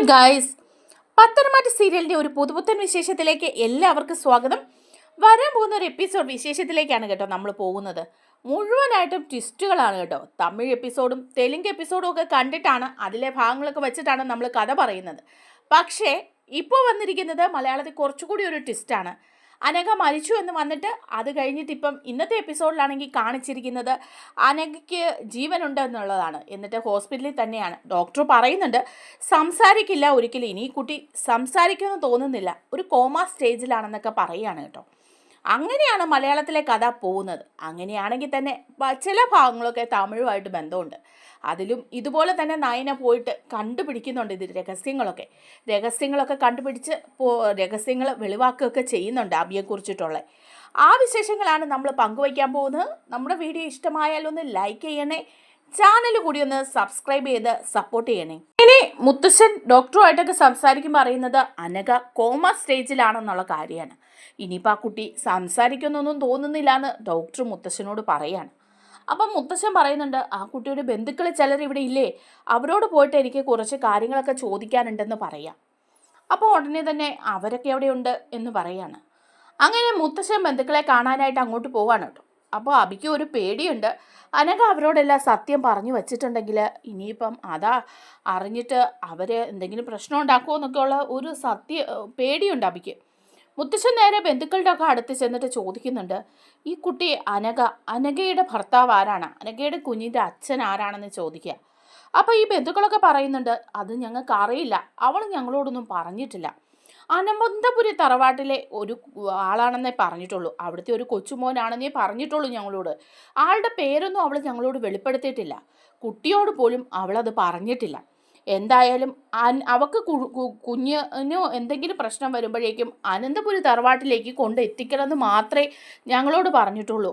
Hi guys പത്തനംമാറ്റ സീരിയലിന്റെ ഒരു പുതുപുത്തൻ വിശേഷത്തിലേക്ക് എല്ലാവർക്കും സ്വാഗതം. വരാൻ പോകുന്ന ഒരു എപ്പിസോഡ് വിശേഷത്തിലേക്കാണ് കേട്ടോ നമ്മൾ പോകുന്നത്. മുഴുവനായിട്ടും ട്വിസ്റ്റുകളാണ് കേട്ടോ. തമിഴ് എപ്പിസോഡും തെലുങ്ക് എപ്പിസോഡും ഒക്കെ കണ്ടിട്ടാണ് അതിലെ ഭാഗങ്ങളൊക്കെ വെച്ചിട്ടാണ് നമ്മൾ കഥ പറയുന്നത്. പക്ഷേ ഇപ്പോൾ വന്നിരിക്കുന്നത് മലയാളത്തിൽ കുറച്ചുകൂടി ഒരു ട്വിസ്റ്റാണ് അനഘ മരിച്ചു എന്ന് വന്നിട്ട് അത് കഴിഞ്ഞിട്ട് ഇപ്പം ഇന്നത്തെ എപ്പിസോഡിലാണെങ്കിൽ കാണിച്ചിരിക്കുന്നത് അനഘയ്ക്ക് ജീവനുണ്ട് എന്നുള്ളതാണ്. എന്നിട്ട് ഹോസ്പിറ്റലിൽ തന്നെയാണ്. ഡോക്ടർ പറയുന്നുണ്ട് സംസാരിക്കില്ല ഒരിക്കലും. ഇനി കുട്ടി സംസാരിക്കുമെന്ന് തോന്നുന്നില്ല. ഒരു കോമ സ്റ്റേജിലാണെന്നൊക്കെ പറയുകയാണ് കേട്ടോ. അങ്ങനെയാണ് മലയാളത്തിലെ കഥ പോകുന്നത്. അങ്ങനെയാണെങ്കിൽ തന്നെ ചില ഭാഗങ്ങളൊക്കെ തമിഴുമായിട്ട് ബന്ധമുണ്ട്. അതിലും ഇതുപോലെ തന്നെ നയന പോയിട്ട് കണ്ടുപിടിക്കുന്നുണ്ട് ഇത് രഹസ്യങ്ങളൊക്കെ. രഹസ്യങ്ങളൊക്കെ കണ്ടുപിടിച്ച് പോ രഹസ്യങ്ങൾ വെളിവാക്കുകയൊക്കെ ചെയ്യുന്നുണ്ട് അബിയെക്കുറിച്ചിട്ടുള്ള ആ വിശേഷങ്ങളാണ് നമ്മൾ പങ്കുവയ്ക്കാൻ പോകുന്നത്. നമ്മുടെ വീഡിയോ ഇഷ്ടമായാലൊന്ന് ലൈക്ക് ചെയ്യണേ. ചാനൽ കൂടി ഒന്ന് സബ്സ്ക്രൈബ് ചെയ്ത് സപ്പോർട്ട് ചെയ്യണേ. ഇനി മുത്തശ്ശൻ ഡോക്ടറുമായിട്ടൊക്കെ സംസാരിക്കുമ്പോൾ അറിയുന്നത് അനഘ കോമ സ്റ്റേജിലാണെന്നുള്ള കാര്യമാണ്. ഇനിയിപ്പോൾ ആ കുട്ടി സംസാരിക്കുന്നൊന്നും തോന്നുന്നില്ല എന്ന് ഡോക്ടർ മുത്തശ്ശനോട് പറയാണ്. അപ്പം മുത്തശ്ശൻ പറയുന്നുണ്ട് ആ കുട്ടിയുടെ ബന്ധുക്കൾ ചിലർ ഇവിടെ ഇല്ലേ? അവരോട് പോയിട്ട് എനിക്ക് കുറച്ച് കാര്യങ്ങളൊക്കെ ചോദിക്കാനുണ്ടെന്ന് പറയാം. അപ്പോൾ ഉടനെ തന്നെ അവരൊക്കെ എവിടെയുണ്ട് എന്ന് പറയാണ്. അങ്ങനെ മുത്തശ്ശൻ ബന്ധുക്കളെ കാണാനായിട്ട് അങ്ങോട്ട് പോവാണ് കേട്ടോ. അപ്പോൾ അബിക്ക് ഒരു പേടിയുണ്ട്. അനഘ അവരോടെല്ലാം സത്യം പറഞ്ഞു വച്ചിട്ടുണ്ടെങ്കിൽ ഇനിയിപ്പം അതാ അറിഞ്ഞിട്ട് അവർ എന്തെങ്കിലും പ്രശ്നം ഉണ്ടാക്കുമോ എന്നൊക്കെയുള്ള ഒരു സത്യ പേടിയുണ്ട് അബിക്ക്. മുത്തശ്ശൻ നേരെ ബന്ധുക്കളുടെ ഒക്കെ അടുത്ത് ചെന്നിട്ട് ചോദിക്കുന്നുണ്ട് ഈ കുട്ടി അനഘ അനഘയുടെ ഭർത്താവ് ആരാണ്? അനഘയുടെ കുഞ്ഞിന്റെ അച്ഛൻ ആരാണെന്ന് ചോദിക്കുക. അപ്പോൾ ഈ ബന്ധുക്കളൊക്കെ പറയുന്നുണ്ട് അത് ഞങ്ങൾക്ക് അറിയില്ല. അവൾ ഞങ്ങളോടൊന്നും പറഞ്ഞിട്ടില്ല. അനന്തപുരി തറവാട്ടിലെ ഒരു ആളാണെന്നേ പറഞ്ഞിട്ടുള്ളൂ. അവിടുത്തെ ഒരു കൊച്ചുമോനാണെന്നേ പറഞ്ഞിട്ടുള്ളൂ ഞങ്ങളോട്. ആളുടെ പേരൊന്നും അവൾ ഞങ്ങളോട് വെളിപ്പെടുത്തിയിട്ടില്ല. കുട്ടിയോട് പോലും അവളത് പറഞ്ഞിട്ടില്ല. എന്തായാലും അവക്ക് കുഞ്ഞിനോ എന്തെങ്കിലും പ്രശ്നം വരുമ്പോഴേക്കും അനന്തപുരി തറവാട്ടിലേക്ക് കൊണ്ട് എത്തിക്കണമെന്ന് മാത്രമേ ഞങ്ങളോട് പറഞ്ഞിട്ടുള്ളൂ.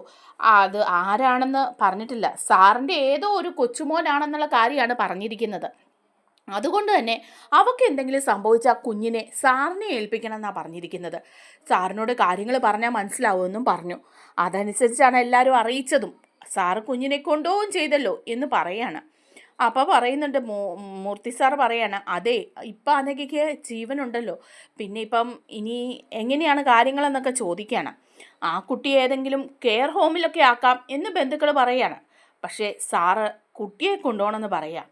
അത് ആരാണെന്ന് പറഞ്ഞിട്ടില്ല. സാറിന്റെ ഏതോ ഒരു കൊച്ചുമോനാണെന്നുള്ള കാര്യമാണ് പറഞ്ഞിരിക്കുന്നത്. അതുകൊണ്ട് തന്നെ അവക്ക് എന്തെങ്കിലും സംഭവിച്ചാൽ കുഞ്ഞിനെ സാറിനെ ഏൽപ്പിക്കണം എന്നാണ് പറഞ്ഞിരിക്കുന്നത്. സാറിനോട് കാര്യങ്ങൾ പറഞ്ഞാൽ മനസ്സിലാവുമെന്നും പറഞ്ഞു. അതനുസരിച്ചാണ് എല്ലാവരും അറിയിച്ചതും. സാറ് കുഞ്ഞിനെ കൊണ്ടുപോവുകയും ചെയ്തല്ലോ എന്ന് പറയാണ്. അപ്പോൾ പറയുന്നുണ്ട് മൂർത്തി സാർ പറയാണ് അതെ ഇപ്പം അനഘയ്ക്ക് ജീവനുണ്ടല്ലോ. പിന്നെ ഇപ്പം ഇനി എങ്ങനെയാണ് കാര്യങ്ങളെന്നൊക്കെ ചോദിക്കുകയാണ് ആ കുട്ടി ഏതെങ്കിലും കെയർ ഹോമിലൊക്കെ ആക്കാം എന്ന് ബന്ധുക്കൾ പറയാണ്. പക്ഷേ സാറ് കുട്ടിയെ കൊണ്ടുപോകണമെന്ന് പറയാം.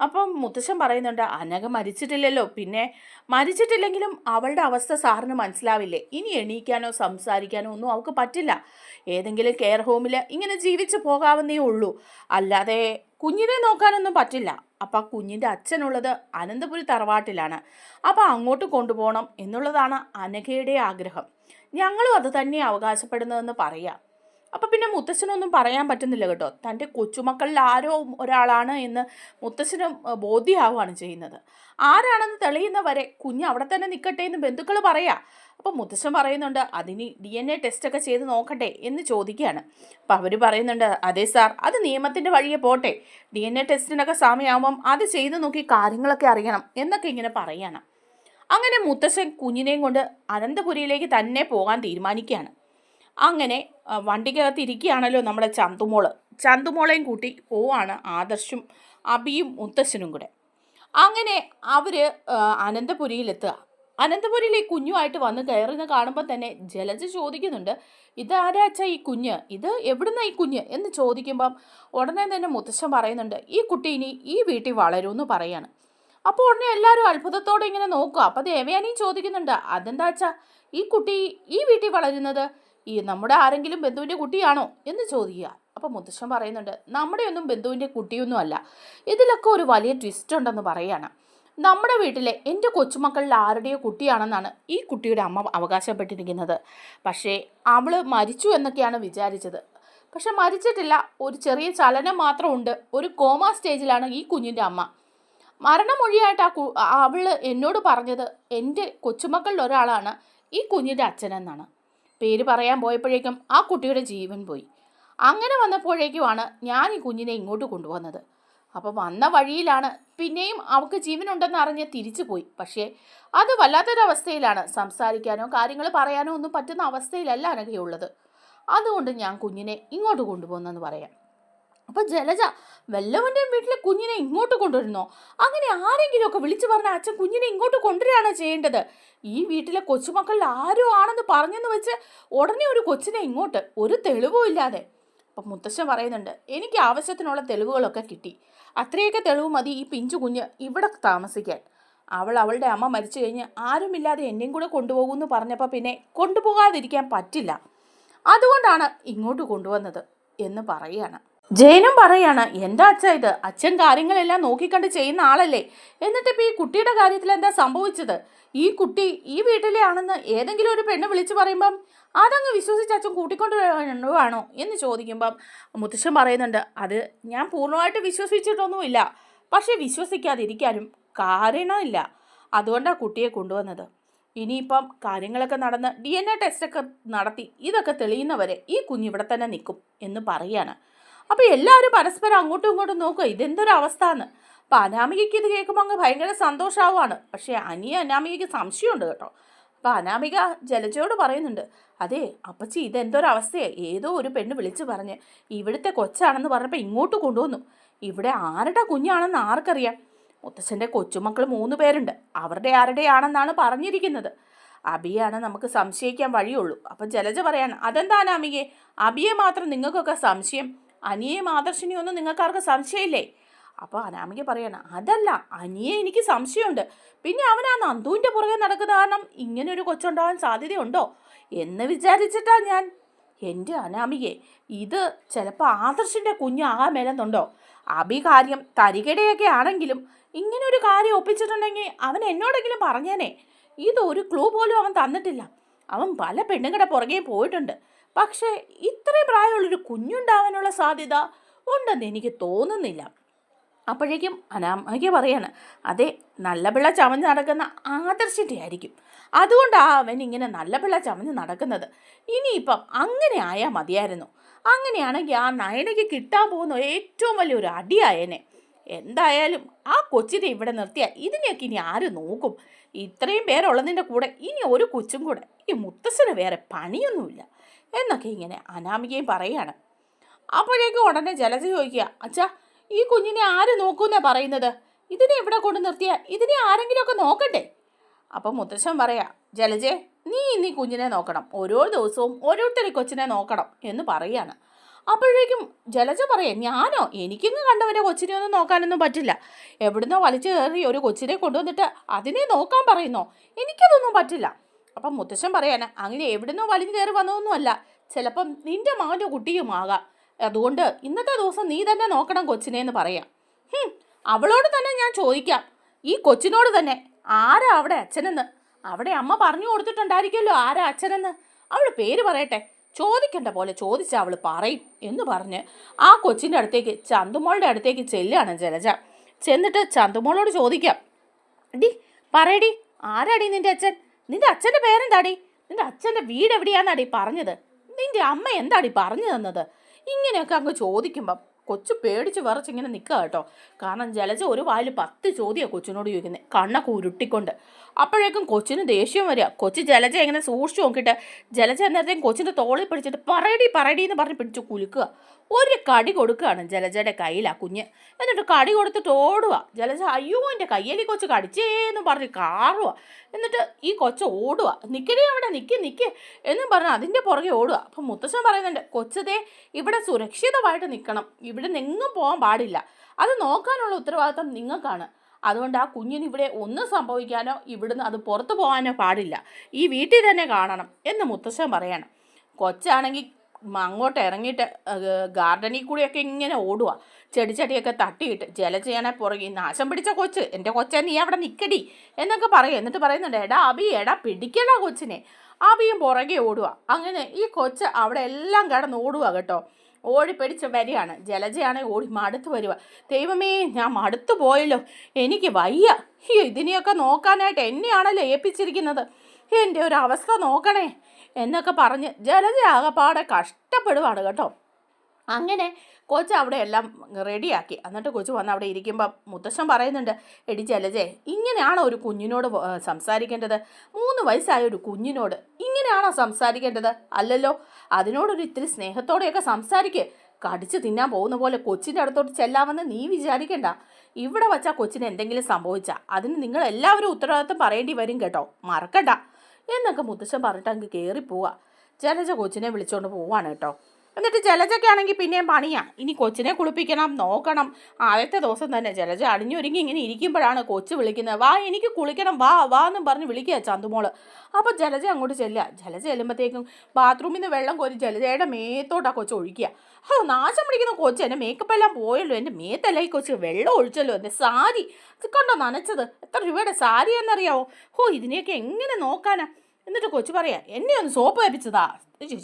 അപ്പം മുത്തശ്ശൻ പറയുന്നുണ്ട് അനഘ മരിച്ചിട്ടില്ലല്ലോ. പിന്നെ മരിച്ചിട്ടില്ലെങ്കിലും അവളുടെ അവസ്ഥ സാറിന് മനസ്സിലാവില്ലേ? ഇനി എണീക്കാനോ സംസാരിക്കാനോ ഒന്നും അവൾക്ക് പറ്റില്ല. ഏതെങ്കിലും കെയർ ഹോമിൽ ഇങ്ങനെ ജീവിച്ച് പോകാവുന്നേ ഉള്ളൂ. അല്ലാതെ കുഞ്ഞിനെ നോക്കാനൊന്നും പറ്റില്ല. അപ്പം കുഞ്ഞിന്റെ അച്ഛനുള്ളത് അനന്തപുരി തറവാട്ടിലാണ്. അപ്പം അങ്ങോട്ട് കൊണ്ടുപോകണം എന്നുള്ളതാണ് അനഘയുടെ ആഗ്രഹം. ഞങ്ങളും അത് തന്നെ അവകാശപ്പെടുന്നതെന്ന് പറയാം. അപ്പം പിന്നെ മുത്തശ്ശനൊന്നും പറയാൻ പറ്റുന്നില്ല കേട്ടോ. തന്റെ കൊച്ചുമക്കളിൽ ആരോ ഒരാളാണ് എന്ന് മുത്തശ്ശന് ബോധ്യമാവുകയാണ് ചെയ്യുന്നത്. ആരാണെന്ന് തെളിയുന്നവരെ കുഞ്ഞ് അവിടെ തന്നെ നിൽക്കട്ടെ എന്ന് ബന്ധുക്കൾ പറയാം. അപ്പം മുത്തശ്ശൻ പറയുന്നുണ്ട് അതിന് ഡി എൻ എ ടെസ്റ്റൊക്കെ ചെയ്ത് നോക്കട്ടെ എന്ന് ചോദിക്കുകയാണ്. അപ്പം അവർ പറയുന്നുണ്ട് അതെ സാർ അത് നിയമത്തിന്റെ വഴിയെ പോട്ടെ. ഡി എൻ എ ടെസ്റ്റിനൊക്കെ സമയമാകുമ്പം അത് ചെയ്ത് നോക്കി കാര്യങ്ങളൊക്കെ അറിയണം എന്നൊക്കെ ഇങ്ങനെ പറയണം. അങ്ങനെ മുത്തശ്ശൻ കുഞ്ഞിനെയും കൊണ്ട് അനന്തപുരിയിലേക്ക് തന്നെ പോകാൻ തീരുമാനിക്കുകയാണ്. അങ്ങനെ വണ്ടിക്കകത്ത് ഇരിക്കുകയാണല്ലോ നമ്മുടെ ചന്തുമോൾ. ചന്തുമോളെയും കൂട്ടി പോവാണ് ആദർശും അബിയും മുത്തശ്ശനും കൂടെ. അങ്ങനെ അവർ അനന്തപുരിയിലെത്തുക. അനന്തപുരിയിൽ ഈ കുഞ്ഞുമായിട്ട് വന്ന് കയറുന്ന കാണുമ്പോൾ തന്നെ ജലജ ചോദിക്കുന്നുണ്ട് ഇതാരാ അച്ഛാ ഈ കുഞ്ഞ്? ഇത് എവിടുന്ന ഈ കുഞ്ഞ്? എന്ന് ചോദിക്കുമ്പം ഉടനെ തന്നെ മുത്തശ്ശൻ പറയുന്നുണ്ട് ഈ കുട്ടി ഇനി ഈ വീട്ടിൽ വളരുമെന്ന് പറയാണ്. അപ്പോൾ ഉടനെ എല്ലാവരും അത്ഭുതത്തോടെ ഇങ്ങനെ നോക്കുക. അപ്പോൾ ദേവയാനിയും ചോദിക്കുന്നുണ്ട് അതെന്താ അച്ഛാ? ഈ കുട്ടി ഈ വീട്ടിൽ വളരുന്നത്? ഈ നമ്മുടെ ആരെങ്കിലും ബന്ധുവിന്റെ കുട്ടിയാണോ എന്ന് ചോദിക്കുക. അപ്പം മുത്തശ്ശൻ പറയുന്നുണ്ട് നമ്മുടെ ഒന്നും ബന്ധുവിന്റെ കുട്ടിയൊന്നും അല്ല ഇതിലൊക്കെ ഒരു വലിയ ട്വിസ്റ്റ് ഉണ്ടെന്ന് പറയാണ്. നമ്മുടെ വീട്ടിലെ എന്റെ കൊച്ചുമക്കളിൽ ആരുടെയോ കുട്ടിയാണെന്നാണ് ഈ കുട്ടിയുടെ അമ്മ അവകാശപ്പെട്ടിരിക്കുന്നത്. പക്ഷേ അവൾ മരിച്ചു എന്നൊക്കെയാണ് വിചാരിച്ചത്. പക്ഷെ മരിച്ചിട്ടില്ല. ഒരു ചെറിയ ചലനം മാത്രമുണ്ട്. ഒരു കോമ സ്റ്റേജിലാണ് ഈ കുഞ്ഞിന്റെ അമ്മ. മരണമൊഴിയായിട്ട് ആ കു അവൾ എന്നോട് പറഞ്ഞത് എന്റെ കൊച്ചുമക്കളിൽ ഒരാളാണ് ഈ കുഞ്ഞിന്റെ അച്ഛനെന്നാണ്. പേര് പറയാൻ പോയപ്പോഴേക്കും ആ കുട്ടിയുടെ ജീവൻ പോയി. അങ്ങനെ വന്നപ്പോഴേക്കുമാണ് ഞാൻ ഈ കുഞ്ഞിനെ ഇങ്ങോട്ട് കൊണ്ടുവന്നത്. അപ്പോൾ വന്ന വഴിയിലാണ്. പിന്നെയും അവൾക്ക് ജീവനുണ്ടെന്ന് അറിഞ്ഞ് തിരിച്ചു പോയി. പക്ഷേ അത് വല്ലാത്തൊരവസ്ഥയിലാണ്. സംസാരിക്കാനോ കാര്യങ്ങൾ പറയാനോ ഒന്നും പറ്റുന്ന അവസ്ഥയിലല്ല അനഘയുള്ളത് അതുകൊണ്ട് ഞാൻ കുഞ്ഞിനെ ഇങ്ങോട്ട് കൊണ്ടുപോകുന്നെന്ന് പറയാം. അപ്പൊ ജലജ വല്ലവന്റെയും വീട്ടിലെ കുഞ്ഞിനെ ഇങ്ങോട്ട് കൊണ്ടുവരുന്നോ? അങ്ങനെ ആരെങ്കിലും ഒക്കെ വിളിച്ചു പറഞ്ഞ അച്ഛൻ കുഞ്ഞിനെ ഇങ്ങോട്ട് കൊണ്ടുവരികയാണ് ചെയ്യേണ്ടത്. ഈ വീട്ടിലെ കൊച്ചുമക്കളിൽ ആരോ ആണെന്ന് പറഞ്ഞെന്ന് വെച്ച് ഉടനെ ഒരു കൊച്ചിനെ ഇങ്ങോട്ട് ഒരു തെളിവും ഇല്ലാതെ. അപ്പം മുത്തശ്ശൻ പറയുന്നുണ്ട് എനിക്ക് ആവശ്യത്തിനുള്ള തെളിവുകളൊക്കെ കിട്ടി. അത്രയൊക്കെ തെളിവ് മതി ഈ പിഞ്ചു കുഞ്ഞ് ഇവിടെ താമസിക്കാൻ. അവൾ അവളുടെ അമ്മ മരിച്ചു കഴിഞ്ഞ് ആരുമില്ലാതെ എന്നെയും കൂടെ കൊണ്ടുപോകുമെന്ന് പറഞ്ഞപ്പോൾ പിന്നെ കൊണ്ടുപോകാതിരിക്കാൻ പറ്റില്ല. അതുകൊണ്ടാണ് ഇങ്ങോട്ട് കൊണ്ടുവന്നത് എന്ന് പറയാണ്. ജയനും പറയാണ് എന്റെ അച്ഛ ഇത്? അച്ഛൻ കാര്യങ്ങളെല്ലാം നോക്കിക്കണ്ട് ചെയ്യുന്ന ആളല്ലേ? എന്നിട്ട് ഇപ്പം ഈ കുട്ടിയുടെ കാര്യത്തിൽ എന്താ സംഭവിച്ചത്? ഈ കുട്ടി ഈ വീട്ടിലെ ആണെന്ന് ഏതെങ്കിലും ഒരു പെണ്ണ് വിളിച്ചു പറയുമ്പം അതങ്ങ് വിശ്വസിച്ച് അച്ഛൻ കൂട്ടിക്കൊണ്ട് വേണോ എന്ന് ചോദിക്കുമ്പം മുത്തശ്ശൻ പറയുന്നുണ്ട് അത് ഞാൻ പൂർണമായിട്ട് വിശ്വസിച്ചിട്ടൊന്നുമില്ല. പക്ഷെ വിശ്വസിക്കാതിരിക്കാനും കാരണമില്ല. അതുകൊണ്ടാണ് കുട്ടിയെ കൊണ്ടുവന്നത്. ഇനിയിപ്പം കാര്യങ്ങളൊക്കെ നടന്ന് ഡി എൻ എ ടെസ്റ്റൊക്കെ നടത്തി ഇതൊക്കെ തെളിയുന്നവരെ ഈ കുഞ്ഞിവിടെ തന്നെ നിൽക്കും എന്ന് പറയാണ്. അപ്പോൾ എല്ലാവരും പരസ്പരം അങ്ങോട്ടും ഇങ്ങോട്ടും നോക്കുക. ഇതെന്തൊരു അവസ്ഥ എന്ന് അപ്പം അനാമികയ്ക്ക് ഇത് കേൾക്കുമ്പോൾ അങ്ങ് ഭയങ്കര സന്തോഷമാവുകയാണ് പക്ഷേ അനിയ അനാമികയ്ക്ക് സംശയമുണ്ട് കേട്ടോ. അപ്പോൾ അനാമിക ജലജയോട് പറയുന്നുണ്ട് അതെ അപ്പച്ചി ഇതെന്തൊരവസ്ഥയാണ് ഏതോ ഒരു പെണ്ണ് വിളിച്ചു പറഞ്ഞ് ഇവിടുത്തെ കൊച്ചാണെന്ന് പറഞ്ഞപ്പോൾ ഇങ്ങോട്ട് കൊണ്ടുവന്നു. ഇവിടെ ആരുടെ കുഞ്ഞാണെന്ന് ആർക്കറിയാം? മുത്തച്ഛന്റെ കൊച്ചുമക്കൾ മൂന്ന് പേരുണ്ട്. അവരുടെ ആരുടെയാണെന്നാണ് പറഞ്ഞിരിക്കുന്നത്. അബിയാണ് നമുക്ക് സംശയിക്കാൻ വഴിയുള്ളൂ. അപ്പം ജലജ പറയാണ് അതെന്താ അനാമികയെ അബിയെ മാത്രം നിങ്ങൾക്കൊക്കെ സംശയം? അനിയെയും ആദർശിനിയും ഒന്നും നിങ്ങൾക്കാർക്ക് സംശയമില്ലേ? അപ്പോൾ അനാമിക പറയണം അതല്ല അനിയെ എനിക്ക് സംശയമുണ്ട്. പിന്നെ അവൻ ആ നന്ദുവിന്റെ പുറകെ നടക്കുന്ന കാരണം ഇങ്ങനെ ഒരു കൊച്ചുണ്ടാവാൻ സാധ്യതയുണ്ടോ? എന്ന് വിചാരിച്ചിട്ടാ ഞാൻ. എന്റെ അനാമികയെ ഇത് ചിലപ്പോൾ ആദർശിന്റെ കുഞ്ഞാകാൻ മേലെന്നുണ്ടോ? അഭികാര്യം തരികടയൊക്കെ ആണെങ്കിലും ഇങ്ങനെ ഒരു കാര്യം ഒപ്പിച്ചിട്ടുണ്ടെങ്കിൽ അവൻ എന്നോടെങ്കിലും പറഞ്ഞേനെ. ഇതൊരു ക്ലൂ പോലും അവൻ തന്നിട്ടില്ല. അവൻ പല പെണ്ണുങ്ങളുടെ പുറകെ പോയിട്ടുണ്ട്. പക്ഷേ ഇത്രയും പ്രായമുള്ളൊരു കുഞ്ഞുണ്ടാവാനുള്ള സാധ്യത ഉണ്ടെന്ന് എനിക്ക് തോന്നുന്നില്ല. അപ്പോഴേക്കും അനാമിക പറയാണ് അതെ നല്ല പിള്ള ചമഞ്ഞ് നടക്കുന്ന ആദർശിന്റെ ആയിരിക്കും. അതുകൊണ്ടാണ് അവൻ ഇങ്ങനെ നല്ല പിള്ള ചമഞ്ഞ് നടക്കുന്നത്. ഇനിയിപ്പം അങ്ങനെ ആയാൽ മതിയായിരുന്നു. അങ്ങനെയാണെങ്കിൽ ആ നയനയ്ക്ക് കിട്ടാൻ പോകുന്ന ഏറ്റവും വലിയൊരു അടിയായനെ. എന്തായാലും ആ കൊച്ചിനെ ഇവിടെ നിർത്തിയാൽ ഇതിനെയൊക്കെ ഇനി ആര് നോക്കും? ഇത്രയും പേരുള്ളതിന്റെ കൂടെ ഇനി ഒരു കൊച്ചും കൂടെ. ഈ മുത്തശ്ശന് വേറെ പണിയൊന്നുമില്ല. എന്നൊക്കെ ഇങ്ങനെ അനാമികയും പറയുകയാണ് അപ്പോഴേക്കും ഉടനെ ജലജ ചോദിക്കുക അച്ഛാ ഈ കുഞ്ഞിനെ ആര് നോക്കൂന്നാ പറയുന്നത്? ഇതിനെ എവിടെ കൊണ്ട് നിർത്തിയ? ഇതിനെ ആരെങ്കിലുമൊക്കെ നോക്കട്ടെ അപ്പം മുത്തശ്ശൻ പറയാ ജലജെ നീ ഇന്നീ കുഞ്ഞിനെ നോക്കണം. ഓരോ ദിവസവും ഓരോരുത്തരെ കൊച്ചിനെ നോക്കണം എന്ന് പറയാണ്. അപ്പോഴേക്കും ജലജ പറയാം ഞാനോ? എനിക്കിങ്ങ് കണ്ടവരെ കൊച്ചിനെ ഒന്നും നോക്കാനൊന്നും പറ്റില്ല. എവിടുന്നോ വലിച്ചു കയറി ഒരു കൊച്ചിനെ കൊണ്ടുവന്നിട്ട് അതിനെ നോക്കാൻ പറയുന്നോ? എനിക്കതൊന്നും പറ്റില്ല. അപ്പം മുത്തശ്ശൻ പറയാണ് അങ്ങനെ എവിടുന്നോ വലിഞ്ഞു കയറി വന്നതൊന്നുമല്ല. ചിലപ്പം നിന്റെ മകന്റെ കുട്ടിയുമാകാം അതുകൊണ്ട് ഇന്നത്തെ ദിവസം നീ തന്നെ നോക്കണം കൊച്ചിനെ എന്ന് പറയാം. അവളോട് തന്നെ ഞാൻ ചോദിക്കാം. ഈ കൊച്ചിനോട് തന്നെ ആരാ അവിടെ അച്ഛനെന്ന്? അവിടെ അമ്മ പറഞ്ഞു കൊടുത്തിട്ടുണ്ടായിരിക്കുമല്ലോ ആരാ അച്ഛനെന്ന്. അവൾ പേര് പറയട്ടെ. ചോദിക്കേണ്ട പോലെ ചോദിച്ച അവൾ പറയും എന്ന് പറഞ്ഞ് ആ കൊച്ചിന്റെ അടുത്തേക്ക് ചന്തുമോളുടെ അടുത്തേക്ക് ചെല്ലുകയാണ് ജലജ. ചെന്നിട്ട് ചന്തുമോളോട് ചോദിക്കാം ഡി പറയടി ആരാടി നിന്റെ അച്ഛൻ? നിന്റെ അച്ഛന്റെ പേരെന്താടി? നിന്റെ അച്ഛന്റെ വീട് എവിടെയാന്നാടി പറഞ്ഞത്? നിന്റെ അമ്മ എന്താടി പറഞ്ഞു തന്നത്? ഇങ്ങനെയൊക്കെ അങ്ങ് ചോദിക്കുമ്പം കൊച്ചു പേടിച്ച് വിറച്ചിങ്ങനെ നിൽക്കുക കേട്ടോ. കാരണം ജലജ ഒരു വായിൽ പത്ത് ചോദ്യമാണ് കൊച്ചിനോട് ചോദിക്കുന്നത് കണ്ണൊക്കെ ഉരുട്ടിക്കൊണ്ട്. അപ്പോഴേക്കും കൊച്ചിന് ദേഷ്യം വരിക. കൊച്ചു ജലജ എങ്ങനെ സൂക്ഷിച്ചു നോക്കിയിട്ട് ജലജ അന്നേരത്തേക്കും കൊച്ചിന്റെ തോളിൽ പിടിച്ചിട്ട് പറയടി പറയടി എന്ന് പറഞ്ഞ് പിടിച്ച് കുലുക്കുക. ഒരു കടി കൊടുക്കുകയാണ് ജലജയുടെ കയ്യിലാ കുഞ്ഞ്. എന്നിട്ട് കടി കൊടുത്തിട്ട് ഓടുക ജലജ അയ്യോ എന്റെ കയ്യിൽ ഈ കൊച്ച് കടിച്ചേന്ന് പറഞ്ഞ് കാറുക എന്നിട്ട് ഈ കൊച്ച് ഓടുക നിൽക്കണേ അവിടെ നിൽക്കി നിൽക്കി എന്നും പറഞ്ഞ് അതിന്റെ പുറകെ ഓടുക അപ്പം മുത്തശ്ശൻ പറയുന്നുണ്ട് കൊച്ചതേ ഇവിടെ സുരക്ഷിതമായിട്ട് നിൽക്കണം ഇവിടെ നിന്നെങ്ങും പോകാൻ പാടില്ല. അത് നോക്കാനുള്ള ഉത്തരവാദിത്തം നിങ്ങൾക്കാണ്. അതുകൊണ്ട് ആ കുഞ്ഞിന് ഇവിടെ ഒന്നും സംഭവിക്കാനോ ഇവിടുന്ന് അത് പുറത്തു പോകാനോ പാടില്ല. ഈ വീട്ടിൽ തന്നെ കാണണം എന്ന് മുത്തശ്ശൻ പറയണം. കൊച്ചാണെങ്കിൽ അങ്ങോട്ട് ഇറങ്ങിയിട്ട് ഗാർഡനിൽ കൂടിയൊക്കെ ഇങ്ങനെ ഓടുക ചെടിച്ചട്ടിയൊക്കെ തട്ടിയിട്ട് ജലചേനെ പുറകെ നാശം പിടിച്ച കൊച്ച് എന്റെ കൊച്ചെ നീ അവിടെ നിൽക്കടി എന്നൊക്കെ പറയും. എന്നിട്ട് പറയുന്നുണ്ട് എടാ അബി എടാ പിടിക്കടാ കൊച്ചിനെ. അബിയും പുറകെ ഓടുക അങ്ങനെ ഈ കൊച്ച് അവിടെ എല്ലാം കിടന്ന് ഓടുക കേട്ടോ. ഓടി പിടിച്ച് വരികയാണ്. ജലജയാണ് ഓടി മടുത്ത് വരിക. ദൈവമേ ഞാൻ മടുത്തു പോയല്ലോ. എനിക്ക് വയ്യ. അയ്യോ ഇതിനെയൊക്കെ നോക്കാനായിട്ട് എന്നെയാണല്ലോ ഏൽപ്പിച്ചിരിക്കുന്നത്. എന്റെ ഒരു അവസ്ഥ നോക്കണേ. എന്നൊക്കെ പറഞ്ഞ് ജലജ ആകപ്പാടെ കഷ്ടപ്പെടുവാണ് കേട്ടോ. അങ്ങനെ കൊച്ചു അവിടെ എല്ലാം റെഡിയാക്കി. എന്നിട്ട് കൊച്ചു വന്ന് അവിടെ ഇരിക്കുമ്പോൾ മുത്തശ്ശൻ പറയുന്നുണ്ട് എടി ജലജേ ഇങ്ങനെയാണോ ഒരു കുഞ്ഞിനോട് സംസാരിക്കേണ്ടത്? മൂന്ന് വയസ്സായ ഒരു കുഞ്ഞിനോട് ഇങ്ങനെയാണോ സംസാരിക്കേണ്ടത്? അല്ലല്ലോ അതിനോടൊരു ഇത്തിരി സ്നേഹത്തോടെയൊക്കെ സംസാരിക്കുക കടിച്ചു തിന്നാൻ പോകുന്ന പോലെ കൊച്ചിന്റെ അടുത്തോട്ട് ചെല്ലാമെന്ന് നീ വിചാരിക്കണ്ട. ഇവിടെ വച്ചാൽ കൊച്ചിന് എന്തെങ്കിലും സംഭവിച്ചാൽ അതിന് നിങ്ങൾ എല്ലാവരും ഉത്തരവാദിത്വം പറയേണ്ടി വരും കേട്ടോ. മറക്കണ്ട. എന്നൊക്കെ മുത്തശ്ശൻ പറഞ്ഞിട്ട് അങ്ങ് കയറി പോവാ ജലജ കൊച്ചിനെ വിളിച്ചുകൊണ്ട് പോവാണ് കേട്ടോ. എന്നിട്ട് ജലജയ്ക്ക് ആണെങ്കിൽ പിന്നെയും പണിയാ. ഇനി കൊച്ചിനെ കുളിപ്പിക്കണം നോക്കണം. ആദ്യത്തെ ദിവസം തന്നെ ജലജ അണിഞ്ഞൊരുങ്ങി ഇങ്ങനെ ഇരിക്കുമ്പോഴാണ് കൊച്ചു വിളിക്കുന്നത്. വാ എനിക്ക് കുളിക്കണം. വാ വാ എന്നും പറഞ്ഞ് വിളിക്കുക ചന്തുമോൾ. അപ്പോൾ ജലജ അങ്ങോട്ട് ചെല്ലുക. ജലജ ചെല്ലുമ്പോഴത്തേക്കും ബാത്റൂമിൽ നിന്ന് വെള്ളം കോരി ജലജയുടെ മേത്തോട്ടാണ് കൊച്ചു ഒഴിക്കുക ഓ നാശം പിടിക്കുന്ന കൊച്ചു എന്റെ മേക്കപ്പ് എല്ലാം പോയല്ലോ. എന്റെ മേത്തല്ല ഈ കൊച്ചു. വെള്ളം ഒഴിച്ചല്ലോ എന്റെ സാരി. കണ്ടോ നനച്ചത്? എത്ര രൂപയുടെ സാരി എന്നറിയാവോ? ഹോ ഇതിനെയൊക്കെ എങ്ങനെ നോക്കാനാ? എന്നിട്ട് കൊച്ചു പറയാം എന്നെ ഒന്ന് സോപ്പ് തേപ്പിച്ചതാ.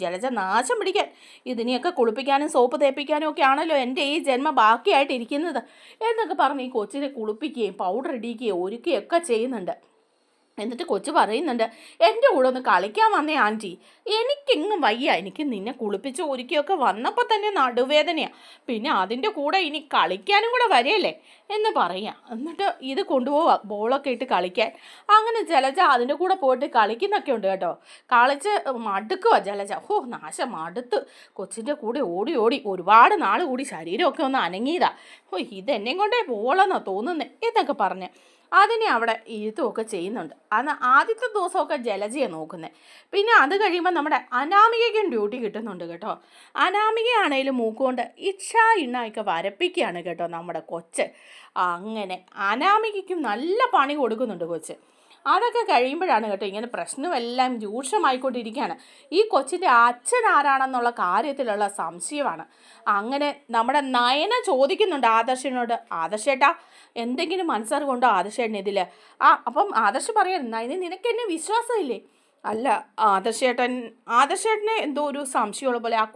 ജലജ നാശം പിടിക്കാൻ. ഇതിനെയൊക്കെ കുളിപ്പിക്കാനും സോപ്പ് തേപ്പിക്കാനും ഒക്കെ ആണല്ലോ എന്റെ ഈ ജന്മ ബാക്കിയായിട്ടിരിക്കുന്നത്. എന്നൊക്കെ പറഞ്ഞ് ഈ കൊച്ചിനെ കുളിപ്പിക്കുകയും പൗഡർ ഇടിക്കുകയും ഒരുക്കുകയൊക്കെ ചെയ്യുന്നുണ്ട്. എന്നിട്ട് കൊച്ചു പറയുന്നുണ്ട് എന്റെ കൂടെ ഒന്ന് കളിക്കാൻ വന്നേ ആന്റി. എനിക്കെങ്ങും വയ്യ. എനിക്ക് നിന്നെ കുളിപ്പിച്ച് ഒരുക്കിയൊക്കെ വന്നപ്പോൾ തന്നെ നടുവേദനയാണ് പിന്നെ അതിന്റെ കൂടെ ഇനി കളിക്കാനും കൂടെ വരികയല്ലേ എന്ന് പറയാം. എന്നിട്ട് ഇത് കൊണ്ടുപോവാം ബോളൊക്കെ ഇട്ട് കളിക്കാൻ. അങ്ങനെ ജലജ അതിന്റെ കൂടെ പോയിട്ട് കളിക്കുന്നൊക്കെ ഉണ്ട് കേട്ടോ. കളിച്ച് മടുക്കുക ജലജ. ഓ നാശം മടുത്ത്. കൊച്ചിന്റെ കൂടെ ഓടി ഓടി. ഒരുപാട് നാൾ കൂടി ശരീരമൊക്കെ ഒന്ന് അനങ്ങിയതാ. ഓ ഇതെന്നെ കൊണ്ടേ ബോളെന്നാണ് തോന്നുന്നത് എന്നൊക്കെ പറഞ്ഞ്. അതിനെ അവിടെ ഇരുത്തുമൊക്കെ ചെയ്യുന്നുണ്ട്. അന്ന് ആദ്യത്തെ ദിവസമൊക്കെ ജലജയെ നോക്കുന്നത് പിന്നെ അത് കഴിയുമ്പോൾ നമ്മുടെ അനാമികയ്ക്കും ഡ്യൂട്ടി കിട്ടുന്നുണ്ട് കേട്ടോ. അനാമികയാണേലും മൂക്കുകൊണ്ട് ഇച്ഛ ഇണ്ണയൊക്കെ വരപ്പിക്കുകയാണ് കേട്ടോ നമ്മുടെ കൊച്ച്. അങ്ങനെ അനാമികയ്ക്കും നല്ല പണി കൊടുക്കുന്നുണ്ട് കൊച്ച്. അതൊക്കെ കഴിയുമ്പോഴാണ് കേട്ടോ ഇങ്ങനെ പ്രശ്നമെല്ലാം രൂക്ഷമായിക്കൊണ്ടിരിക്കുകയാണ്. ഈ കൊച്ചിന്റെ അച്ഛൻ ആരാണെന്നുള്ള കാര്യത്തിലുള്ള സംശയമാണ്. അങ്ങനെ നമ്മുടെ നയന ചോദിക്കുന്നുണ്ട് ആദർശനോട് ആദർശേട്ടാ എന്തെങ്കിലും മനസ്സറിവുണ്ടോ ആദർശേട്ടൻ ഇതിൽ ആ അപ്പം ആദർശ് പറയാൻ നയന നിനക്ക് എന്നെ വിശ്വാസമില്ലേ? അല്ല ആദർശേട്ടൻ ആദർശേട്ടനെ എന്തോ ഒരു സംശയമുള്ള പോലെ ആ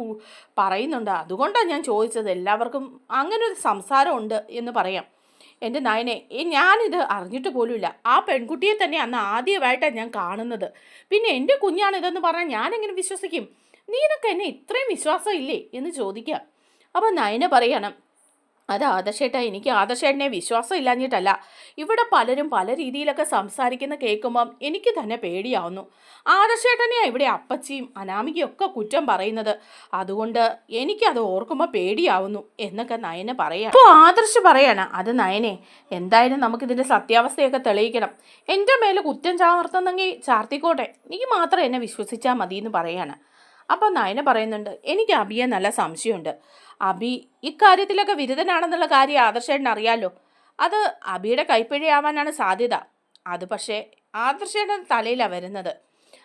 പറയുന്നുണ്ട്. അതുകൊണ്ടാണ് ഞാൻ ചോദിച്ചത്. എല്ലാവർക്കും അങ്ങനെ ഒരു സംസാരമുണ്ട് എന്ന് പറയാം. എന്റെ നയനെ ഞാനിത് അറിഞ്ഞിട്ട് പോലുമില്ല. ആ പെൺകുട്ടിയെ തന്നെ അന്ന് ആദ്യമായിട്ടാണ് ഞാൻ കാണുന്നത്. പിന്നെ എന്റെ കുഞ്ഞാണ് ഇതെന്ന് പറഞ്ഞാൽ ഞാനെങ്ങനെ വിശ്വസിക്കും? നീനൊക്കെ എന്നെ ഇത്രയും വിശ്വാസം ഇല്ലേ എന്ന് ചോദിക്കുക അപ്പോൾ നയന പറയണം അത് ആദർശേട്ടാ എനിക്ക് ആദർശേട്ടനെ വിശ്വാസം ഇല്ലാഞ്ഞിട്ടല്ല ഇവിടെ പലരും പല രീതിയിലൊക്കെ സംസാരിക്കുന്ന കേൾക്കുമ്പം എനിക്ക് തന്നെ പേടിയാവുന്നു. ആദർശേട്ടനെയാ ഇവിടെ അപ്പച്ചിയും അനാമികയും ഒക്കെ കുറ്റം പറയുന്നത്. അതുകൊണ്ട് എനിക്കത് ഓർക്കുമ്പോൾ പേടിയാവുന്നു എന്നൊക്കെ നയനെ പറയാം. അപ്പോൾ ആദർശ് പറയാണ് അത് നയനെ എന്തായാലും നമുക്കിതിന്റെ സത്യാവസ്ഥയൊക്കെ തെളിയിക്കണം. എന്റെ മേലെ കുറ്റം ചാർത്തുന്നെങ്കിൽ ചാർത്തിക്കോട്ടെ. എനിക്ക് മാത്രം എന്നെ വിശ്വസിച്ചാൽ മതി എന്ന് പറയാണ്. അപ്പോൾ നയന പറയുന്നുണ്ട് എനിക്ക് അബിയെ നല്ല സംശയമുണ്ട്. അബി ഇക്കാര്യത്തിലൊക്കെ വിരുദ്ധനാണെന്നുള്ള കാര്യം ആദർശേട്ടൻ അറിയാലോ. അത് അബിയുടെ കൈപ്പിഴയാവാനാണ് സാധ്യത. അത് പക്ഷേ ആദർശേട്ടൻ തലയിലാണ് വരുന്നത്.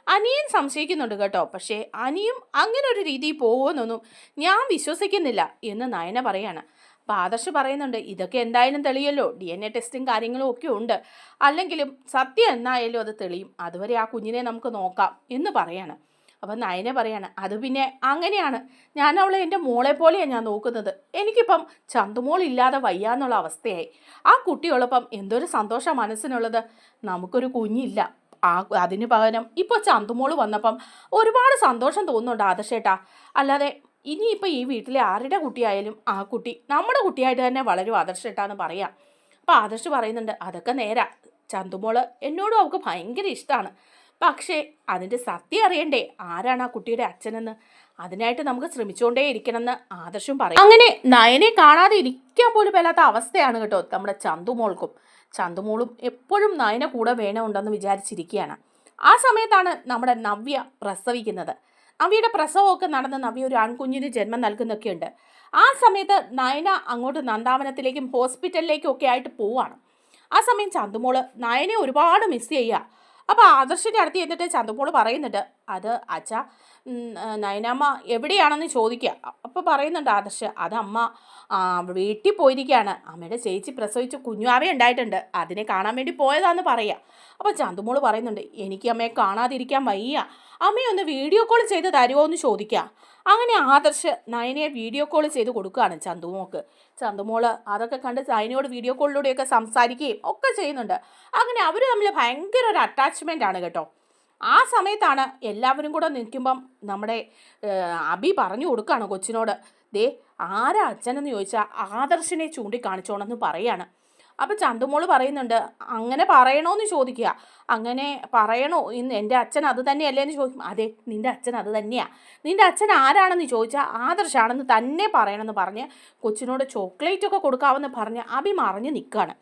അനിയൻ സംശയിക്കുന്നുണ്ട് കേട്ടോ. പക്ഷേ അനിയും അങ്ങനെ ഒരു രീതിയിൽ പോകുമെന്നൊന്നും ഞാൻ വിശ്വസിക്കുന്നില്ല എന്ന് നയന പറയാണ്. അപ്പോൾ ആദർശ് പറയുന്നുണ്ട് ഇതൊക്കെ എന്തായാലും തെളിയല്ലോ. ഡി എൻ എ ടെസ്റ്റും കാര്യങ്ങളും ഒക്കെ ഉണ്ട്. അല്ലെങ്കിലും സത്യം എന്നായാലും അത് തെളിയും. അതുവരെ ആ കുഞ്ഞിനെ നമുക്ക് നോക്കാം എന്ന് പറയാണ്. അപ്പം നയന പറയാണ് അത് പിന്നെ അങ്ങനെയാണ്. ഞാൻ അവളെ എന്റെ മോളെ പോലെയാണ് ഞാൻ നോക്കുന്നത്. എനിക്കിപ്പം ചന്തുമോൾ ഇല്ലാതെ വയ്യാന്നുള്ള അവസ്ഥയായി. ആ കുട്ടിയുള്ളപ്പം എന്തൊരു സന്തോഷം മനസ്സിനുള്ളത്. നമുക്കൊരു കുഞ്ഞില്ല. ആ അതിന് പകരം ഇപ്പോൾ ചന്തുമോൾ വന്നപ്പം ഒരുപാട് സന്തോഷം തോന്നുന്നുണ്ട് ആദർശേട്ടാ. അല്ലാതെ ഇനിയിപ്പോൾ ഈ വീട്ടിലെ ആരുടെ കുട്ടിയായാലും ആ കുട്ടി നമ്മുടെ കുട്ടിയായിട്ട് തന്നെ വളരും ആദർശേട്ടാന്ന് പറയാം. അപ്പോൾ ആദർശ് പറയുന്നുണ്ട് അതൊക്കെ നേരാ. ചന്തുമോൾ എന്നോടും അവൾക്ക് ഭയങ്കര ഇഷ്ടമാണ് പക്ഷേ അതിന്റെ സത്യം അറിയണ്ടേ? ആരാണ് ആ കുട്ടിയുടെ അച്ഛനെന്ന്? അതിനായിട്ട് നമുക്ക് ശ്രമിച്ചുകൊണ്ടേ ഇരിക്കണമെന്ന് ആദർശം പറയും. അങ്ങനെ നയനെ കാണാതെ ഇരിക്കാൻ പോലും വല്ലാത്ത അവസ്ഥയാണ് കേട്ടോ നമ്മുടെ ചന്തുമോൾക്കും ചന്തുമോളും എപ്പോഴും നയനെ കൂടെ വേണമുണ്ടെന്ന് വിചാരിച്ചിരിക്കുകയാണ്. ആ സമയത്താണ് നമ്മുടെ നവ്യ പ്രസവിക്കുന്നത്. നവ്യയുടെ പ്രസവമൊക്കെ നടന്ന് നവ്യ ഒരു ആൺകുഞ്ഞിന് ജന്മം നൽകുന്നൊക്കെയുണ്ട്. ആ സമയത്ത് നയന അങ്ങോട്ട് നന്ദാവനത്തിലേക്കും ഹോസ്പിറ്റലിലേക്കും ഒക്കെ ആയിട്ട് പോവാണ്. ആ സമയം ചന്തുമോൾ നയനെ ഒരുപാട് മിസ് ചെയ്യുക. അപ്പോൾ ആദർശിന്റെ അടുത്ത് ചെന്നിട്ട് ചന്തുമോൾ പറയുന്നുണ്ട് അത് അച്ഛ നയനമ്മ എവിടെയാണെന്ന് ചോദിക്കുക അപ്പോൾ പറയുന്നുണ്ട് ആദർശ് അത് അമ്മ വീട്ടിൽ പോയിരിക്കുകയാണ് അമ്മയുടെ ചേച്ചി പ്രസവിച്ച് കുഞ്ഞുവാവേ ഉണ്ടായിട്ടുണ്ട്. അതിനെ കാണാൻ വേണ്ടി പോയതാന്ന് പറയുക അപ്പോൾ ചന്തുമോൾ പറയുന്നുണ്ട് എനിക്ക് അമ്മയെ കാണാതിരിക്കാൻ വയ്യ. അമ്മയൊന്ന് വീഡിയോ കോൾ ചെയ്ത് തരുമോ എന്ന് ചോദിക്കുക അങ്ങനെ ആദർശ് നയനയെ വീഡിയോ കോൾ ചെയ്ത് കൊടുക്കുകയാണ് ചന്തുമോക്ക് ചന്തുമോൾ അതൊക്കെ കണ്ട് നയനയോട് വീഡിയോ കോളിലൂടെയൊക്കെ സംസാരിക്കുകയും ഒക്കെ ചെയ്യുന്നുണ്ട്. അങ്ങനെ അവർ തമ്മിൽ ഭയങ്കര ഒരു അറ്റാച്ച്മെന്റ് ആണ് കേട്ടോ. ആ സമയത്താണ് എല്ലാവരും കൂടെ നിൽക്കുമ്പം നമ്മുടെ അബി പറഞ്ഞു കൊടുക്കുകയാണ് കൊച്ചിനോട്. ദേ ആരാ അച്ഛനെന്ന് ചോദിച്ചാൽ ആദർശിനെ ചൂണ്ടിക്കാണിച്ചോണെന്ന് പറയാണ്. അപ്പം ചന്തുമോൾ പറയുന്നുണ്ട് അങ്ങനെ പറയണോന്ന് ചോദിക്കുക. അങ്ങനെ പറയണോ? ഇന്ന് എന്റെ അച്ഛൻ അത് തന്നെയല്ലേ? എന്ന് ചോദിക്കും. അതെ നിന്റെ അച്ഛൻ അത് തന്നെയാണ് നിന്റെ അച്ഛൻ ആരാണെന്ന് ചോദിച്ചാൽ ആദർശാണെന്ന് തന്നെ പറയണമെന്ന് പറഞ്ഞ് കൊച്ചിനോട് ചോക്ലേറ്റ് ഒക്കെ കൊടുക്കാമെന്ന് പറഞ്ഞ് അഭി മറിഞ്ഞ് നിൽക്കുകയാണ്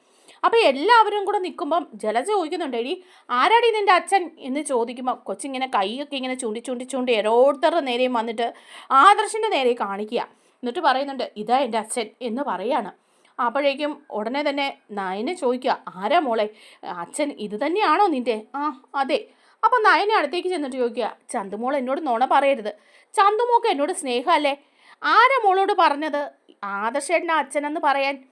അപ്പോൾ എല്ലാവരും കൂടെ നിൽക്കുമ്പം ജല ചോദിക്കുന്നുണ്ട് എടി ആരാടി നിന്റെ അച്ഛൻ? എന്ന് ചോദിക്കുമ്പോൾ കൊച്ചിങ്ങനെ കൈയൊക്കെ ഇങ്ങനെ ചൂണ്ടി ചൂണ്ടി ചൂണ്ടി ഓരോരുത്തരുടെ നേരെയും വന്നിട്ട് ആദർശിന്റെ നേരെ കാണിക്കുക. എന്നിട്ട് പറയുന്നുണ്ട് ഇതാ എന്റെ അച്ഛൻ എന്ന് പറയാണ്. അപ്പോഴേക്കും ഉടനെ തന്നെ നയനെ ചോദിക്കുക ആരാ മോളെ? അച്ഛൻ ഇത് തന്നെയാണോ നിന്റെ ആ അതെ. അപ്പം നയന അടുത്തേക്ക് ചെന്നിട്ട് ചോദിക്കുക ചന്തുമോൾ എന്നോട് നുണ പറയരുത്. ചന്തുമോക്ക് എന്നോട് സ്നേഹമല്ലേ? ആരാ മോളോട് പറഞ്ഞത്? ആദർശേട്ടന്റെ അച്ഛനെന്ന് പറയാൻ.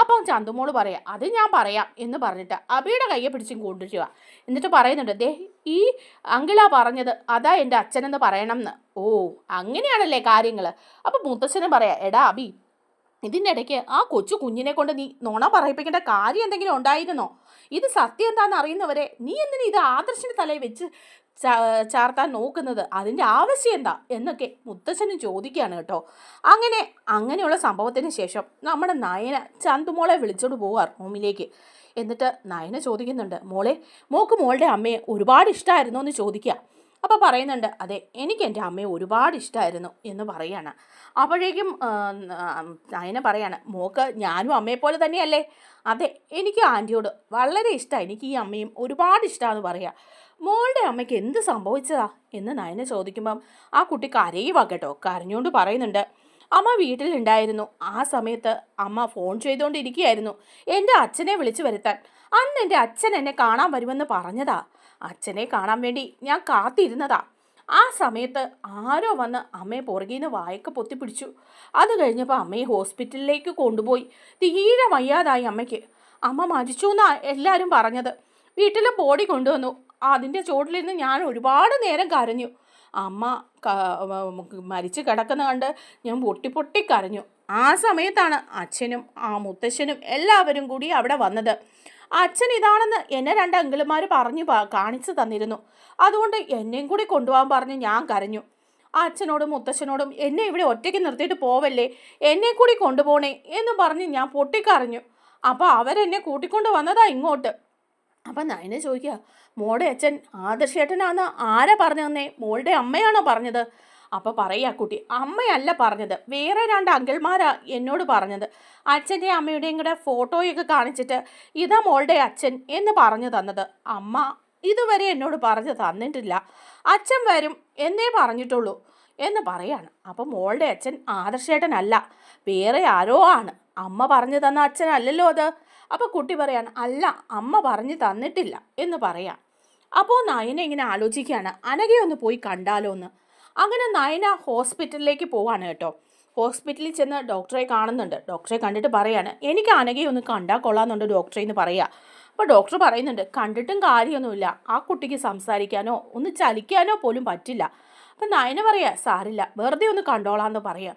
അപ്പം ചന്തുമോൾ പറയാം അത് ഞാൻ പറയാം എന്ന് പറഞ്ഞിട്ട് അബിയുടെ കയ്യെ പിടിച്ചും കൊണ്ടുവരിക. എന്നിട്ട് പറയുന്നുണ്ട് ദേ ഈ അങ്കിളാ പറഞ്ഞത് അതാ എന്റെ അച്ഛനെന്ന് പറയണം എന്ന് ഓ അങ്ങനെയാണല്ലേ കാര്യങ്ങൾ അപ്പം മുത്തച്ഛനും പറയാം എടാ അബി ഇതിന്റെ ഇടയ്ക്ക് ആ കൊച്ചു കുഞ്ഞിനെ കൊണ്ട് നീ നോണ പറയിപ്പിക്കേണ്ട കാര്യം എന്തെങ്കിലും ഉണ്ടായിരുന്നോ? ഇത് സത്യം എന്താണെന്ന് അറിയുന്നവരെ നീ എന്തിനു ഇത് ആദർശിന്റെ തലയിൽ വെച്ച് ചാർത്താൻ നോക്കുന്നത്? അതിന്റെ ആവശ്യം എന്താ? എന്നൊക്കെ മുത്തച്ഛനും ചോദിക്കുകയാണ് കേട്ടോ. അങ്ങനെ അങ്ങനെയുള്ള സംഭവത്തിന് ശേഷം നമ്മുടെ നയന ചന്തുമോളെ വിളിച്ചോട് പോവാ റൂമിലേക്ക്. എന്നിട്ട് നയന ചോദിക്കുന്നുണ്ട് മോളെ മോക്ക് മോളുടെ അമ്മയെ ഒരുപാട് ഇഷ്ടമായിരുന്നോ എന്ന് ചോദിക്കുക. അപ്പോൾ പറയുന്നുണ്ട് അതെ എനിക്ക് എന്റെ അമ്മയെ ഒരുപാട് ഇഷ്ടമായിരുന്നു എന്ന് പറയാണ്. അപ്പോഴേക്കും നയന പറയാണ് മോക്ക് ഞാനും അമ്മയെ പോലെ തന്നെയല്ലേ? അതെ എനിക്ക് ആന്റിയോട് വളരെ ഇഷ്ടമാണ് എനിക്ക് ഈ അമ്മയും ഒരുപാട് ഇഷ്ടമാണെന്ന് പറയാം. മോളുടെ അമ്മയ്ക്ക് എന്ത് സംഭവിച്ചതാ? എന്ന് നയന ചോദിക്കുമ്പം ആ കുട്ടി കരയുവാ കരഞ്ഞുകൊണ്ട് പറയുന്നുണ്ട് അമ്മ വീട്ടിലുണ്ടായിരുന്നു. ആ സമയത്ത് അമ്മ ഫോൺ ചെയ്തുകൊണ്ടിരിക്കുകയായിരുന്നു എന്റെ അച്ഛനെ വിളിച്ചു വരുത്താൻ. അന്ന് എന്റെ അച്ഛൻ എന്നെ കാണാൻ വരുമെന്ന് പറഞ്ഞതാ. അച്ഛനെ കാണാൻ വേണ്ടി ഞാൻ കാത്തിരുന്നതാ. ആ സമയത്ത് ആരോ വന്ന് അമ്മയെ പുറകീന്ന് വായക്ക പൊത്തിപ്പിടിച്ചു. അത് കഴിഞ്ഞപ്പോൾ അമ്മയെ ഹോസ്പിറ്റലിലേക്ക് കൊണ്ടുപോയി. തീരെ വയ്യാതായി അമ്മയ്ക്ക്. അമ്മ മരിച്ചു എന്നാ എല്ലാവരും പറഞ്ഞത്. വീട്ടിൽ ബോഡി കൊണ്ടുവന്നു. അതിന്റെ ചുവട്ടിലിരുന്ന് ഞാൻ ഒരുപാട് നേരം കരഞ്ഞു. അമ്മ മരിച്ച് കിടക്കുന്ന കണ്ട് ഞാൻ പൊട്ടി പൊട്ടി കരഞ്ഞു. ആ സമയത്താണ് അച്ഛനും ആ മുത്തശ്ശനും എല്ലാവരും കൂടി അവിടെ വന്നത്. അച്ഛൻ ഇതാണെന്ന് എന്നെ രണ്ട് അങ്കിളുമാർ പറഞ്ഞു കാണിച്ചു തന്നിരുന്നു. അതുകൊണ്ട് എന്നെയും കൂടി കൊണ്ടുപോകാൻ പറഞ്ഞ് ഞാൻ കരഞ്ഞു. അച്ഛനോടും മുത്തശ്ശനോടും എന്നെ ഇവിടെ ഒറ്റയ്ക്ക് നിർത്തിയിട്ട് പോവല്ലേ? എന്നെ കൂടി കൊണ്ടുപോണേ? എന്ന് പറഞ്ഞ് ഞാൻ പൊട്ടിക്കറിഞ്ഞു അപ്പോൾ അവരെന്നെ കൂട്ടിക്കൊണ്ട് വന്നതാ ഇങ്ങോട്ട്. അപ്പം നയനെ ചോദിക്കുക മോളുടെ അച്ഛൻ ആദർശേട്ടനാന്ന് ആരാ പറഞ്ഞു തന്നേ? മോളുടെ അമ്മയാണോ പറഞ്ഞത്? അപ്പോൾ പറയുക കുട്ടി. അമ്മയല്ല പറഞ്ഞത്. വേറെ രണ്ട് അങ്കിൾമാരാ എന്നോട് പറഞ്ഞത്. അച്ഛന്റെ അമ്മയുടെയും കൂടെ ഫോട്ടോയൊക്കെ കാണിച്ചിട്ട് ഇതാ മോളുടെ അച്ഛൻ എന്ന് പറഞ്ഞു തന്നത്. അമ്മ ഇതുവരെ എന്നോട് പറഞ്ഞു തന്നിട്ടില്ല. അച്ഛൻ വരും എന്നേ പറഞ്ഞിട്ടുള്ളൂ എന്ന് പറയാണ്. അപ്പം മോളുടെ അച്ഛൻ ആദർശേട്ടനല്ല. വേറെ ആരോ ആണ്. അമ്മ പറഞ്ഞു തന്ന അച്ഛനല്ലല്ലോ അത്. അപ്പോൾ കുട്ടി പറയാണ് അല്ല അമ്മ പറഞ്ഞു തന്നിട്ടില്ല എന്ന് പറയാം. അപ്പോൾ നയന ഇങ്ങനെ ആലോചിക്കുകയാണ്. അനകയൊന്ന് പോയി കണ്ടാലോ എന്ന് അങ്ങനെ നയന ഹോസ്പിറ്റലിലേക്ക് പോവാണ് കേട്ടോ. ഹോസ്പിറ്റലിൽ ചെന്ന് ഡോക്ടറെ കാണുന്നുണ്ട്. ഡോക്ടറെ കണ്ടിട്ട് പറയാണ് എനിക്ക് അനകയെ ഒന്ന് കണ്ടാൽ കൊള്ളാമെന്നുണ്ട് ഡോക്ടറെ എന്ന് പറയാം. അപ്പോൾ ഡോക്ടർ പറയുന്നുണ്ട് കണ്ടിട്ടും കാര്യമൊന്നുമില്ല. ആ കുട്ടിക്ക് സംസാരിക്കാനോ ഒന്ന് ചലിക്കാനോ പോലും പറ്റില്ല. അപ്പം നയന പറയാ സാറില്ല വെറുതെ ഒന്ന് കണ്ടോളാന്ന് പറയാം.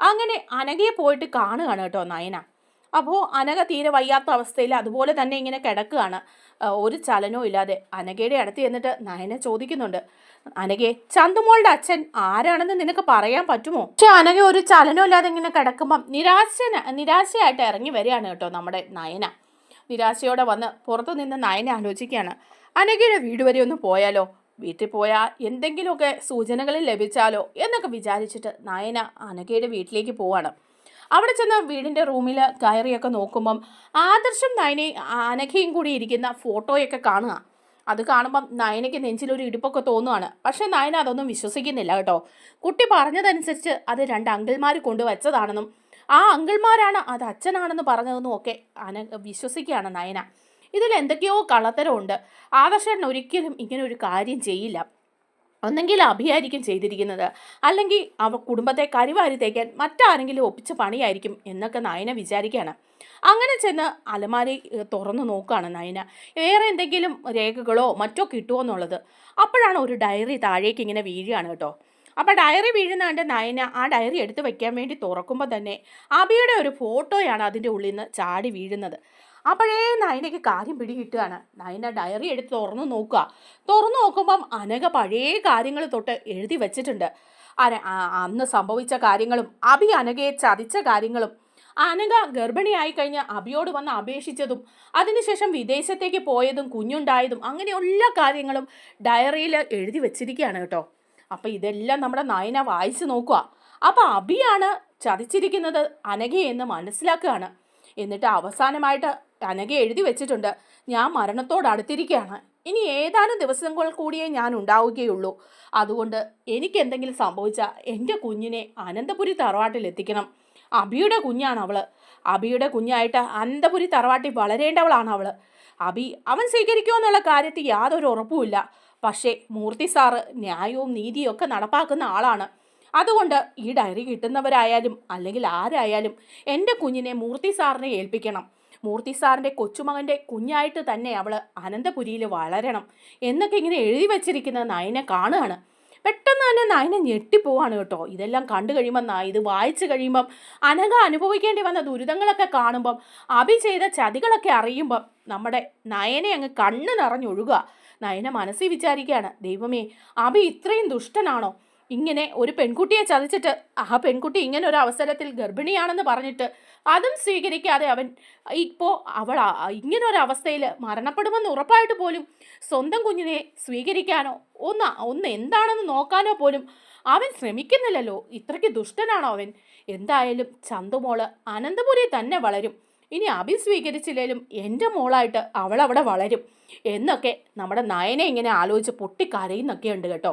അങ്ങനെ അനകയെ പോയിട്ട് കാണുകയാണ് കേട്ടോ നയന. അപ്പോൾ അനക തീരെ വയ്യാത്ത അവസ്ഥയിൽ അതുപോലെ തന്നെ ഇങ്ങനെ കിടക്കുകയാണ്. ഒരു ചലനവും ഇല്ലാതെ അനഘയുടെ അടുത്ത് ചെന്നിട്ട് നയനെ ചോദിക്കുന്നുണ്ട്. അനകെ ചന്തുമോളുടെ അച്ഛൻ ആരാണെന്ന് നിനക്ക് പറയാൻ പറ്റുമോ? പക്ഷെ അനഘ ഒരു ചലനവും ഇല്ലാതെ ഇങ്ങനെ കിടക്കുമ്പം നിരാശ നിരാശയായിട്ട് ഇറങ്ങി വരികയാണ് കേട്ടോ നമ്മുടെ നയന. നിരാശയോടെ വന്ന് പുറത്തു നിന്ന് നയനെ ആലോചിക്കുകയാണ്. അനഘയുടെ വീട് വരെ ഒന്ന് പോയാലോ? വീട്ടിൽ പോയാൽ എന്തെങ്കിലുമൊക്കെ സൂചനകൾ ലഭിച്ചാലോ? എന്നൊക്കെ വിചാരിച്ചിട്ട് നയന അനഘയുടെ വീട്ടിലേക്ക് പോവാണ്. അവിടെ ചെന്ന് വീടിന്റെ റൂമിൽ കയറിയൊക്കെ നോക്കുമ്പം ആദർശം നയനെ അനഘയും കൂടി ഇരിക്കുന്ന ഫോട്ടോയൊക്കെ കാണുക. അത് കാണുമ്പം നയനയ്ക്ക് നെഞ്ചിലൊരു ഇടുപ്പൊക്കെ തോന്നുകയാണ് പക്ഷേ നയന അതൊന്നും വിശ്വസിക്കുന്നില്ല കേട്ടോ. കുട്ടി പറഞ്ഞതനുസരിച്ച് അത് രണ്ട് അങ്കിൾമാർ കൊണ്ടുവച്ചതാണെന്നും ആ അങ്കിൾമാരാണ് അത് അച്ഛനാണെന്ന് പറഞ്ഞതെന്നും ഒക്കെ അന വിശ്വസിക്കുകയാണ് നയന. ഇതിൽ എന്തൊക്കെയോ കള്ളത്തരമുണ്ട്. ആദർശൻ ഒരിക്കലും ഇങ്ങനെ ഒരു കാര്യം ചെയ്യില്ല. ഒന്നെങ്കിൽ അഭിയായിരിക്കും ചെയ്തിരിക്കുന്നത്. അല്ലെങ്കിൽ അവ കുടുംബത്തെ കരിവാരി തേക്കാൻ മറ്റാരെങ്കിലും ഒപ്പിച്ച പണിയായിരിക്കും എന്നൊക്കെ നയന വിചാരിക്കുകയാണ്. അങ്ങനെ ചെന്ന് അലമാരി തുറന്നു നോക്കുകയാണ് നയന. വേറെ എന്തെങ്കിലും രേഖകളോ മറ്റോ കിട്ടുമോ എന്നുള്ളത്. അപ്പോഴാണ് ഒരു ഡയറി താഴേക്ക് ഇങ്ങനെ വീഴുകയാണ് കേട്ടോ. അപ്പോൾ ഡയറി വീഴുന്ന നയന ആ ഡയറി എടുത്ത് വയ്ക്കാൻ വേണ്ടി തുറക്കുമ്പോൾ തന്നെ അബിയുടെ ഒരു ഫോട്ടോയാണ് അതിന്റെ ഉള്ളിൽ നിന്ന് ചാടി വീഴുന്നത്. അപ്പോഴേ നയനയ്ക്ക് കാര്യം പിടികിട്ടുകയാണ്. നയന ഡയറി എടുത്ത് തുറന്നു നോക്കുക. തുറന്നു നോക്കുമ്പം അനഘ പഴയ കാര്യങ്ങൾ തൊട്ട് എഴുതി വെച്ചിട്ടുണ്ട്. അന അന്ന് സംഭവിച്ച കാര്യങ്ങളും അഭി അനഘയെ ചതിച്ച കാര്യങ്ങളും അനഘ ഗർഭിണിയായി കഴിഞ്ഞ് അബിയോട് വന്ന് അപേക്ഷിച്ചതും അതിനുശേഷം വിദേശത്തേക്ക് പോയതും കുഞ്ഞുണ്ടായതും അങ്ങനെ കാര്യങ്ങളും ഡയറിയിൽ എഴുതി വെച്ചിരിക്കുകയാണ് കേട്ടോ. അപ്പോൾ ഇതെല്ലാം നമ്മുടെ നയന വായിച്ചു നോക്കുക. അപ്പം അബിയാണ് ചതിച്ചിരിക്കുന്നത് അനഘയെന്ന് മനസ്സിലാക്കുകയാണ്. എന്നിട്ട് അവസാനമായിട്ട് അനഘ എഴുതി വെച്ചിട്ടുണ്ട്. ഞാൻ മരണത്തോട് അടുത്തിരിക്കുകയാണ്. ഇനി ഏതാനും ദിവസങ്ങൾ കൂടിയേ ഞാൻ ഉണ്ടാവുകയുള്ളൂ. അതുകൊണ്ട് എനിക്ക് എന്തെങ്കിലും സംഭവിച്ചാൽ എന്റെ കുഞ്ഞിനെ അനന്തപുരി തറവാട്ടിൽ എത്തിക്കണം. അബിയുടെ കുഞ്ഞാണ് അവൾ. അബിയുടെ കുഞ്ഞായിട്ട് അനന്തപുരി തറവാട്ടിൽ വളരേണ്ടവളാണ് അവൾ. അബി അവൻ സ്വീകരിക്കുമോ എന്നുള്ള കാര്യത്തിൽ യാതൊരു ഉറപ്പുമില്ല. പക്ഷേ മൂർത്തി സാറ് ന്യായവും നീതിയും ഒക്കെ നടപ്പാക്കുന്ന ആളാണ്. അതുകൊണ്ട് ഈ ഡയറി കിട്ടുന്നവരായാലും അല്ലെങ്കിൽ ആരായാലും എന്റെ കുഞ്ഞിനെ മൂർത്തി സാറിനെ ഏൽപ്പിക്കണം. മൂർത്തി സാറിന്റെ കൊച്ചുമകന്റെ കുഞ്ഞായിട്ട് തന്നെ അവൾ അനന്തപുരിയിൽ വളരണം എന്നൊക്കെ ഇങ്ങനെ എഴുതി വച്ചിരിക്കുന്ന നയനെ കാണുകയാണ്. പെട്ടെന്ന് തന്നെ നയനെ ഞെട്ടിപ്പോവാണ് കേട്ടോ. ഇതെല്ലാം കണ്ടു കഴിയുമ്പം ഇത് വായിച്ചു കഴിയുമ്പം അനഘ അനുഭവിക്കേണ്ടി വന്ന ദുരിതങ്ങളൊക്കെ കാണുമ്പം അഭി ചെയ്ത ചതികളൊക്കെ അറിയുമ്പം നമ്മുടെ നയനെ അങ്ങ് കണ്ണ് നിറഞ്ഞൊഴുകുക. നയനെ മനസ്സിൽ വിചാരിക്കുകയാണ് ദൈവമേ അഭി ഇത്രയും ദുഷ്ടനാണോ? ഇങ്ങനെ ഒരു പെൺകുട്ടിയെ ചതിച്ചിട്ട് ആ പെൺകുട്ടി ഇങ്ങനെ ഒരു അവസരത്തിൽ ഗർഭിണിയാണെന്ന് പറഞ്ഞിട്ട് അതും സ്വീകരിക്കാതെ അവൻ ഇപ്പോൾ അവൾ ഇങ്ങനെ ഒരു അവസ്ഥയിൽ മരണപ്പെടുമെന്ന് ഉറപ്പായിട്ട് പോലും സ്വന്തം കുഞ്ഞിനെ സ്വീകരിക്കാനോ ഒന്ന് ഒന്ന് എന്താണെന്ന് നോക്കാനോ പോലും അവൻ ശ്രമിക്കുന്നില്ലല്ലോ. ഇത്രയ്ക്ക് ദുഷ്ടനാണോ അവൻ? എന്തായാലും ചന്തുമോൾ അനന്തപുരി തന്നെ വളരും. ഇനി അഭി സ്വീകരിച്ചില്ലേലും എന്റെ മോളായിട്ട് അവളവിടെ വളരും. എന്നൊക്കെ നമ്മുടെ നയനെ ഇങ്ങനെ ആലോചിച്ച് പൊട്ടിക്കരയുന്നൊക്കെയുണ്ട് കേട്ടോ.